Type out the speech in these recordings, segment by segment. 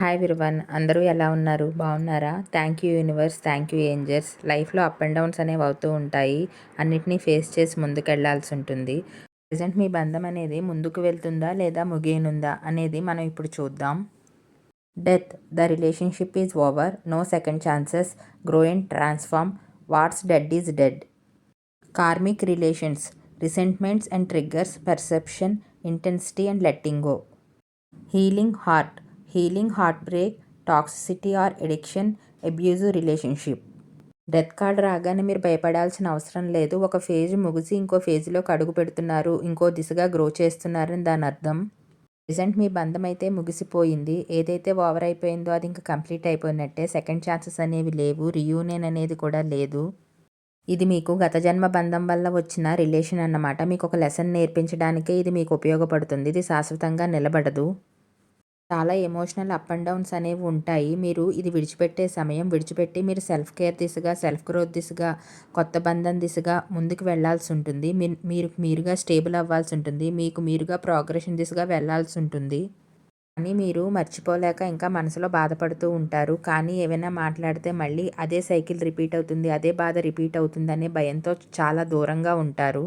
Hi విర్వన్ అందరూ ఎలా ఉన్నారు? బాగున్నారా? Thank you universe thank you angels లైఫ్లో అప్ అండ్ డౌన్స్ అనేవి అవుతూ ఉంటాయి. అన్నిటినీ ఫేస్ చేసి ముందుకెళ్ళాల్సి ఉంటుంది. ప్రజెంట్ మీ బంధం అనేది ముందుకు వెళ్తుందా లేదా ముగియనుందా అనేది మనం ఇప్పుడు చూద్దాం. Death the relationship is over no second chances grow and transform what's dead is dead karmic relations resentments and triggers perception intensity and letting go healing heart healing heart break toxicity or addiction abusive relationship. Death card రాగానే మీరు భయపడాల్సిన అవసరం లేదు. ఒక phase ముగిసి ఇంకో ఫేజ్లో అడుగు పెడుతున్నారు. ఇంకో దిశగా గ్రో చేస్తున్నారని దాని అర్థం? ప్రజెంట్ మీ బంధం అయితే ముగిసిపోయింది. ఏదైతే ఓవర్ అయిపోయిందో అది ఇంకా కంప్లీట్ అయిపోయినట్టే. సెకండ్ ఛాన్సెస్ అనేవి లేవు. రియూనియన్ అనేది కూడా లేదు. ఇది మీకు గత జన్మ బంధం వల్ల వచ్చిన రిలేషన్ అన్నమాట. మీకు ఒక లెసన్ నేర్పించడానికే ఇది మీకు ఉపయోగపడుతుంది. ఇది శాశ్వతంగా నిలబడదు. చాలా ఎమోషనల్ అప్ అండ్ డౌన్స్ అనేవి ఉంటాయి. మీరు ఇది విడిచిపెట్టే సమయం విడిచిపెట్టి మీరు సెల్ఫ్ కేర్ దిశగా సెల్ఫ్ గ్రోత్ దిశగా కొత్త బంధం దిశగా ముందుకు వెళ్ళాల్సి ఉంటుంది. మీరు మీరుగా స్టేబుల్ అవ్వాల్సి ఉంటుంది. మీకు మీరుగా ప్రోగ్రెషన్ దిశగా వెళ్ళాల్సి ఉంటుంది. కానీ మీరు మర్చిపోలేక ఇంకా మనసులో బాధపడుతూ ఉంటారు. కానీ ఏమైనా మాట్లాడితే మళ్ళీ అదే సైకిల్ రిపీట్ అవుతుంది అదే బాధ రిపీట్ అవుతుంది అనే భయంతో చాలా దూరంగా ఉంటారు.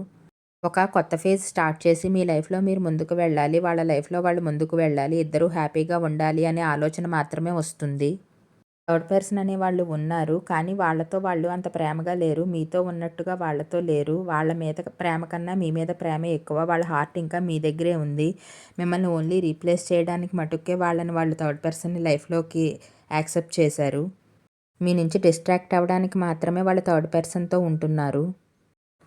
ఒక కొత్త ఫేజ్ స్టార్ట్ చేసి మీ లైఫ్లో మీరు ముందుకు వెళ్ళాలి. వాళ్ళ లైఫ్లో వాళ్ళు ముందుకు వెళ్ళాలి. ఇద్దరూ హ్యాపీగా ఉండాలి అనే ఆలోచన మాత్రమే వస్తుంది. థర్డ్ పర్సన్ అనే వాళ్ళు ఉన్నారు. కానీ వాళ్ళతో వాళ్ళు అంత ప్రేమగా లేరు. మీతో ఉన్నట్టుగా వాళ్ళతో లేరు. వాళ్ళ మీద ప్రేమ కన్నా మీ మీద ప్రేమ ఎక్కువ. వాళ్ళ హార్ట్ ఇంకా మీ దగ్గరే ఉంది. మిమ్మల్ని ఓన్లీ రీప్లేస్ చేయడానికి మటుకే వాళ్ళని వాళ్ళు థర్డ్ పర్సన్ని లైఫ్లోకి యాక్సెప్ట్ చేశారు. మీ నుంచి డిస్ట్రాక్ట్ అవ్వడానికి మాత్రమే వాళ్ళు థర్డ్ పర్సన్తో ఉంటున్నారు.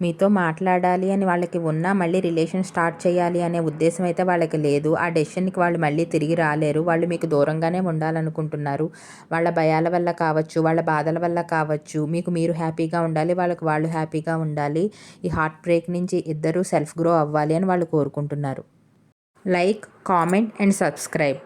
మీతో మాట్లాడాలి అని వాళ్ళకి ఉన్నా మళ్ళీ రిలేషన్ స్టార్ట్ చేయాలి అనే ఉద్దేశం అయితే వాళ్ళకి లేదు. ఆ డెసిషన్కి వాళ్ళు మళ్ళీ తిరిగి రాలేరు. వాళ్ళు మీకు దూరంగానే ఉండాలనుకుంటున్నారు. వాళ్ళ భయాల వల్ల కావచ్చు వాళ్ళ బాధల వల్ల కావచ్చు మీకు మీరు హ్యాపీగా ఉండాలి వాళ్ళకి వాళ్ళు హ్యాపీగా ఉండాలి ఈ హార్ట్ బ్రేక్ నుంచి ఇద్దరూ సెల్ఫ్ గ్రో అవ్వాలి అని వాళ్ళు కోరుకుంటున్నారు. Like comment and subscribe.